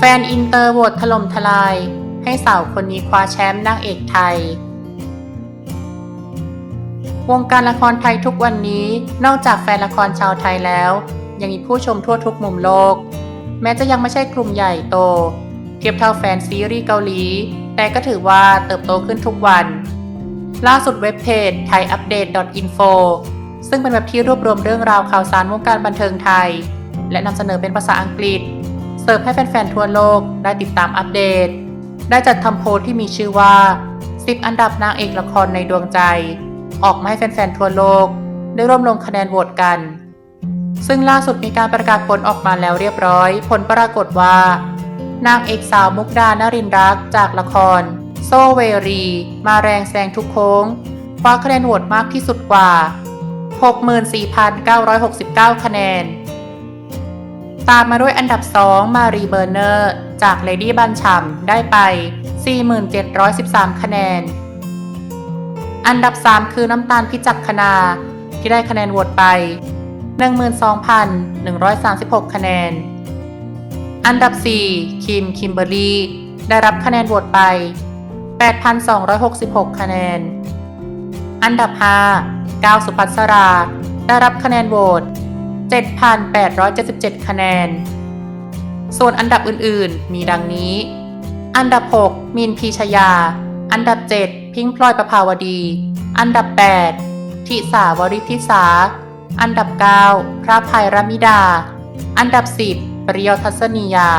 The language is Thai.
แฟนอินเตอร์โหวตถล่มทลาย ให้สาวคนนี้คว้าแชมป์นางเอกไทย วงการละครไทยทุกวันนี้นอกจากแฟนละครชาวไทยแล้ว ยังมีผู้ชมทั่วทุกมุมโลก แม้จะยังไม่ใช่กลุ่มใหญ่โต เทียบเท่าแฟนซีรีส์เกาหลี แต่ก็ถือว่าเติบโตขึ้นทุกวัน ล่าสุดเว็บเพจ thaiupdate.info ซึ่งเป็นเว็บที่รวบรวมเรื่องราวข่าวสารวงการบันเทิงไทย และนำเสนอเป็นภาษาอังกฤษ เสิร์ฟให้แฟนๆ ทั่วโลกได้ติดตามอัปเดต ได้จัดทำโพลที่มีชื่อว่า 10 อันดับนางเอกละครในดวงใจ ออกมาให้แฟนๆ ทั่วโลก ได้ร่วมลงคะแนนโหวตกัน ซึ่งล่าสุดมีการประกาศผลออกมาแล้วเรียบร้อย ผลปรากฏว่า นางเอกสาวมุกดานรินรักจากละคร โซเวรี มาแรงแซงทุกโค้งคว้าคะแนนโหวตมากที่สุดกว่า 64,969 คะแนน ตามมาด้วยอันดับ 2 มารีเบอร์เนอร์ จากเลดี้บันชัมได้ไป 4,713 คะแนน อันดับ 3 คือน้ำตาลพิจักคณา ที่ได้คะแนนโหวตไป 12,136 คะแนน อันดับ 4 คิม คิมเบอร์รี่ ได้รับคะแนนโหวตไป 8,266 คะแนน อันดับ 5 ก้าวสุภัสรา ได้รับคะแนนโหวต 7,877 คะแนน ส่วนอันดับอื่นๆ มีดังนี้ อันดับ 6 มีนพีชยา อันดับ 7 พิงพลอยประภาวดี อันดับ 8 ทิสาวริธิสา อันดับ 9 พระภัยรมิดา อันดับ 10 ปริยทัศนียา